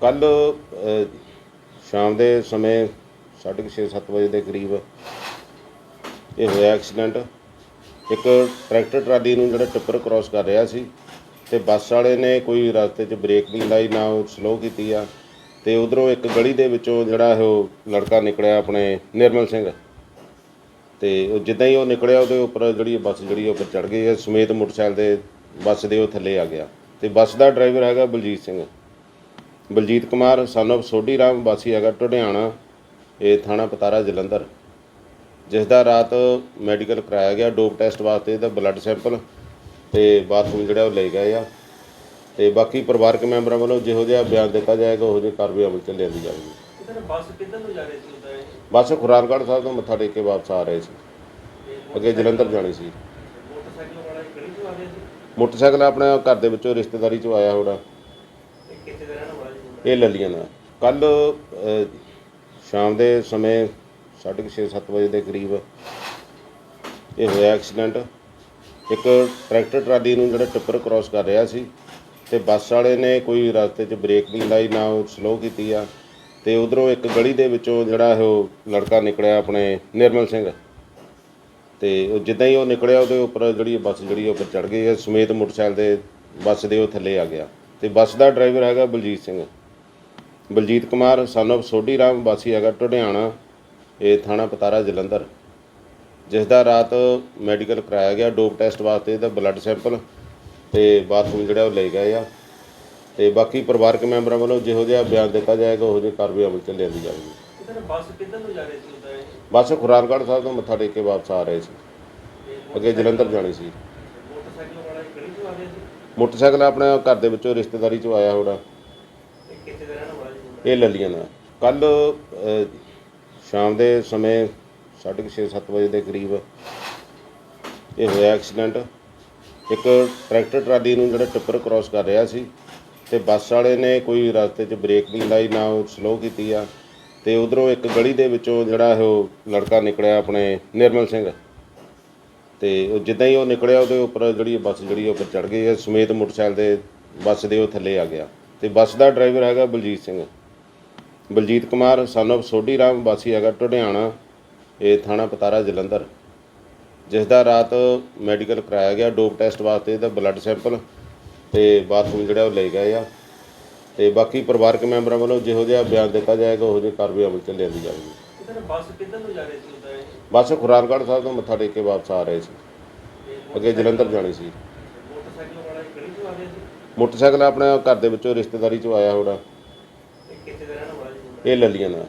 ਕੱਲ ਸ਼ਾਮ ਦੇ ਸਮੇਂ 6:30 7 ਵਜੇ ਦੇ ਕਰੀਬ ਇਹ ਹੋਇਆ ਐਕਸੀਡੈਂਟ। ਇੱਕ ਟਰੈਕਟਰ ਟਰਾਲੀ ਨੂੰ ਜਿਹੜਾ ਟਿੱਪਰ ਕ੍ਰਾਸ ਕਰ ਰਿਹਾ ਸੀ ਤੇ ਬੱਸ ਵਾਲੇ ਨੇ ਕੋਈ ਰਸਤੇ 'ਚ ਬ੍ਰੇਕ ਨਹੀਂ ਲਾਈ, ਨਾ ਉਹ ਸਲੋ ਕੀਤੀ ਆ ਤੇ ਉਧਰੋਂ ਇੱਕ ਗਲੀ ਦੇ ਵਿੱਚੋਂ ਜਿਹੜਾ ਉਹ ਲੜਕਾ ਨਿਕਲਿਆ ਆਪਣੇ ਨਿਰਮਲ ਸਿੰਘ। ਤੇ ਉਹ ਜਿੱਦਾਂ ਹੀ ਉਹ ਨਿਕਲਿਆ, ਉਹਦੇ ਉੱਪਰ ਜਿਹੜੀ ਬੱਸ ਜਿਹੜੀ ਉਹ ਉੱਪਰ ਚੜ ਗਈ ਹੈ। ਸਮੇਤ ਮੋਟਰਸਾਈਕਲ ਦੇ ਬੱਸ ਦੇ ਉਹ ਥੱਲੇ ਆ ਗਿਆ। ਤੇ ਬੱਸ ਦਾ ਡਰਾਈਵਰ ਹੈਗਾ ਬਲਜੀਤ ਸਿੰਘ। ਬਲਜੀਤ ਕੁਮਾਰ of ਸੋਢੀ ਰਾਮ ਵਾਸੀ ਹੈਗਾ ਟੁਡਿਆਣਾ ਇਹ ਥਾਣਾ ਪਤਾਰਾ ਜਲੰਧਰ। ਜਿਸ ਦਾ ਰਾਤ ਮੈਡੀਕਲ ਕਰਾਇਆ ਗਿਆ ਡੋਪ ਟੈਸਟ ਵਾਸਤੇ ਇਹਦਾ ਬਲੱਡ ਸੈਂਪਲ ਤੇ ਬਾਥਰੂਮ ਜਿਹੜਾ ਉਹ ਲੈ ਗਏ ਆ। ਤੇ ਬਾਕੀ ਪਰਿਵਾਰਕ ਮੈਂਬਰਾਂ ਵੱਲੋਂ ਜਿਹੋ ਜਿਹਾ ਬਿਆਨ ਦਿੱਤਾ ਜਾਏਗਾ ਉਹੋ ਜਿਹੀ ਕਾਰਵਾਈ ਅਮਲ ਚ ਲਿਆਂਦੀ ਜਾਵੇਗੀ। ਬੱਸ ਕਿੱਧਰ ਨੂੰ ਜਾ ਰਹੀ ਸੀ ਉਹਦਾ ਇਹ? ਬੱਸ ਖੁਰਾਰਗੜ੍ਹ ਸਾਹਿਬ ਤੋਂ ਮੱਥਾ ਟੇਕ ਕੇ ਵਾਪਸ ਆ ਰਹੇ ਸੀ। ਅੱਗੇ ਜਲੰਧਰ ਜਾਣੀ ਸੀ। ਮੋਟਰਸਾਈਕਲ ਵਾਲਾ ਇਹ ਗਲੀ ਤੋਂ ਆ ਰਿਹਾ ਸੀ? ਮੋਟਰਸਾਈਕਲ ਆਪਣੇ ਘਰ ਦੇ ਵਿੱਚੋਂ ਰਿਸ਼ਤੇਦਾਰੀ ਚੋਂ ਆਇਆ ਹੋਣਾ ਇਹ ਕਿੱਥੇ ਦਾ ਰਹਿਣ ਵਾਲਾ ਜੀ ਮੁੰਡਾ? ਇਹ ਲੱਲੀਆਂ ਦਾ ਕੱਲ ਸ਼ਾਮ ਦੇ ਸਮੇਂ 6:30 7 ਵਜੇ ਦੇ ਕਰੀਬ ਇਹ ਹੋਇਆ ਐਕਸੀਡੈਂਟ। ਇੱਕ ਟਰੈਕਟਰ ਟਰਾਲੀ ਨੂੰ ਜਿਹੜਾ ਟਿੱਪਰ ਕ੍ਰਾਸ ਕਰ ਰਿਹਾ ਸੀ ਤੇ ਬੱਸ ਵਾਲੇ ਨੇ ਕੋਈ ਰਸਤੇ 'ਚ ਬ੍ਰੇਕ ਨਹੀਂ ਲਾਈ, ਨਾ ਉਹ ਸਲੋ ਕੀਤੀ ਆ ਤੇ ਉਧਰੋਂ ਇੱਕ ਗਲੀ ਦੇ ਵਿੱਚੋਂ ਜਿਹੜਾ ਉਹ ਲੜਕਾ ਨਿਕਲਿਆ ਆਪਣੇ ਨਿਰਮਲ ਸਿੰਘ। ਤੇ ਉਹ ਜਿੱਦਾਂ ਹੀ ਉਹ ਨਿਕਲਿਆ, ਉਹਦੇ ਉੱਪਰ ਜਿਹੜੀ ਬੱਸ ਜਿਹੜੀ ਉੱਪਰ ਚੜ ਗਈ ਹੈ। ਸਮੇਤ ਮੋਟਰਸਾਈਕਲ ਦੇ ਬੱਸ ਦੇ ਉਹ ਥੱਲੇ ਆ ਗਿਆ। ਤੇ ਬੱਸ ਦਾ ਡਰਾਈਵਰ ਹੈਗਾ ਬਲਜੀਤ ਸਿੰਘ। ਬਲਜੀਤ ਕੁਮਾਰ of ਸੋਢੀ ਰਾਮ ਵਾਸੀ ਹੈਗਾ ਟੁਡਿਆਣਾ ਇਹ ਥਾਣਾ ਪਤਾਰਾ ਜਲੰਧਰ। ਜਿਸ ਦਾ ਰਾਤ ਮੈਡੀਕਲ ਕਰਾਇਆ ਗਿਆ ਡੋਪ ਟੈਸਟ ਵਾਸਤੇ ਇਹਦਾ ਬਲੱਡ ਸੈਂਪਲ ਤੇ ਬਾਥਰੂਮ ਜਿਹੜਾ ਉਹ ਲੈ ਗਏ ਆ। ਤੇ ਬਾਕੀ ਪਰਿਵਾਰਕ ਮੈਂਬਰਾਂ ਵੱਲੋਂ ਜਿਹੋ ਜਿਹਾ ਬਿਆਨ ਦਿੱਤਾ ਜਾਏਗਾ ਉਹੋ ਜਿਹੀ ਕਾਰਵਾਈ ਅਮਲ ਚ ਲਿਆਂਦੀ ਜਾਵੇਗੀ। ਕਿਤੇ ਬੱਸ ਕਿੱਧਰ ਨੂੰ ਜਾ ਰਹੀ ਸੀ ਉਹਦਾ ਇਹ? ਬੱਸ ਖੁਰਾਰਗੜ੍ਹ ਸਾਹਿਬ ਤੋਂ ਮੱਥਾ ਟੇਕ ਕੇ ਵਾਪਸ ਆ ਰਹੇ ਸੀ। ਅੱਗੇ ਜਲੰਧਰ ਜਾਣੀ ਸੀ। ਮੋਟਰਸਾਈਕਲ ਵਾਲਾ ਇਹ ਗਲੀ ਤੋਂ ਆ ਰਿਹਾ ਸੀ? ਮੋਟਰਸਾਈਕਲ ਆਪਣੇ ਘਰ ਦੇ ਵਿੱਚੋਂ ਰਿਸ਼ਤੇਦਾਰੀ ਚੋਂ ਆਇਆ ਹੋਣਾ ਇਹ ਕਿੱਥੇ ਦਾ ਰਹਿਣ ਵਾਲਾ ਜੀ ਮੁੰਡਾ? ਇਹ ਲੱਲੀਆਂ ਦਾ ਕੱਲ ਸ਼ਾਮ ਦੇ ਸਮੇਂ 6:30 7 ਵਜੇ ਦੇ ਕਰੀਬ ਇਹ ਹੋਇਆ ਐਕਸੀਡੈਂਟ। ਇੱਕ ਟਰੈਕਟਰ ਟਰਾਲੀ ਨੂੰ ਜਿਹੜਾ ਟਿੱਪਰ ਕ੍ਰਾਸ ਕਰ ਰਿਹਾ ਸੀ ਤੇ ਬੱਸ ਵਾਲੇ ਨੇ ਕੋਈ ਰਸਤੇ 'ਚ ਬ੍ਰੇਕ ਨਹੀਂ ਲਾਈ, ਨਾ ਉਹ ਸਲੋ ਕੀਤੀ ਆ। ਤੇ ਉਧਰੋਂ ਇੱਕ ਗਲੀ ਦੇ ਵਿੱਚੋਂ ਜਿਹੜਾ ਉਹ ਲੜਕਾ ਨਿਕਲਿਆ ਆਪਣੇ ਨਿਰਮਲ ਸਿੰਘ। ਤੇ ਉਹ ਜਿੱਦਾਂ ਹੀ ਉਹ ਨਿਕਲਿਆ, ਉਹਦੇ ਉੱਪਰ ਜਿਹੜੀ ਬੱਸ ਜਿਹੜੀ ਉੱਪਰ ਚੜ ਗਈ ਹੈ। ਸਮੇਤ ਮੋਟਰਸਾਈਕਲ ਦੇ ਬੱਸ ਦੇ ਉਹ ਥੱਲੇ ਆ ਗਿਆ। ਤੇ ਬੱਸ ਦਾ ਡਰਾਈਵਰ ਹੈਗਾ ਬਲਜੀਤ ਸਿੰਘ। ਬਲਜੀਤ ਕੁਮਾਰ of ਸੋਢੀ ਰਾਮ ਵਾਸੀ ਹੈਗਾ ਟੁਡਿਆਣਾ ਇਹ ਥਾਣਾ ਪਤਾਰਾ ਜਲੰਧਰ। ਜਿਸ ਦਾ ਰਾਤ ਮੈਡੀਕਲ ਕਰਾਇਆ ਗਿਆ ਡੋਪ ਟੈਸਟ ਵਾਸਤੇ ਇਹਦਾ ਬਲੱਡ ਸੈਂਪਲ ਤੇ ਬਾਥਰੂਮ ਜਿਹੜਾ ਉਹ ਲੈ ਗਏ ਆ। ਤੇ ਬਾਕੀ ਪਰਿਵਾਰਕ ਮੈਂਬਰਾਂ ਵੱਲੋਂ ਜਿਹੋ ਜਿਹਾ ਬਿਆਨ ਦਿੱਤਾ ਜਾਏਗਾ ਉਹੋ ਜਿਹੀ ਕਾਰਵਾਈ ਅਮਲ ਚ ਲਿਆਂਦੀ ਜਾਵੇਗੀ। ਬੱਸ ਕਿੱਧਰ ਨੂੰ ਜਾ ਰਹੀ ਸੀ ਉਹਦਾ ਇਹ? ਬੱਸ ਖੁਰਾਰਗੜ੍ਹ ਸਾਹਿਬ ਤੋਂ ਮੱਥਾ ਟੇਕ ਕੇ ਵਾਪਸ ਆ ਰਹੇ ਸੀ। ਅੱਗੇ ਜਲੰਧਰ ਜਾਣੀ ਸੀ ਮੋਟਰਸਾਈਕਲ ਵਾਲਾ ਇਹ ਗਲੀ ਤੋਂ ਆ ਰਿਹਾ ਸੀ ਮੋਟਰਸਾਈਕਲ ਆਪਣੇ ਘਰ ਦੇ ਵਿੱਚੋਂ ਰਿਸ਼ਤੇਦਾਰੀ ਚੋਂ ਆਇਆ ਹੋਣਾ। ਇਹ ਕਿੱਥੇ ਦਾ ਰਹਿਣ ਵਾਲਾ ਇਹ ਲੱਲੀਆਂ ਦਾ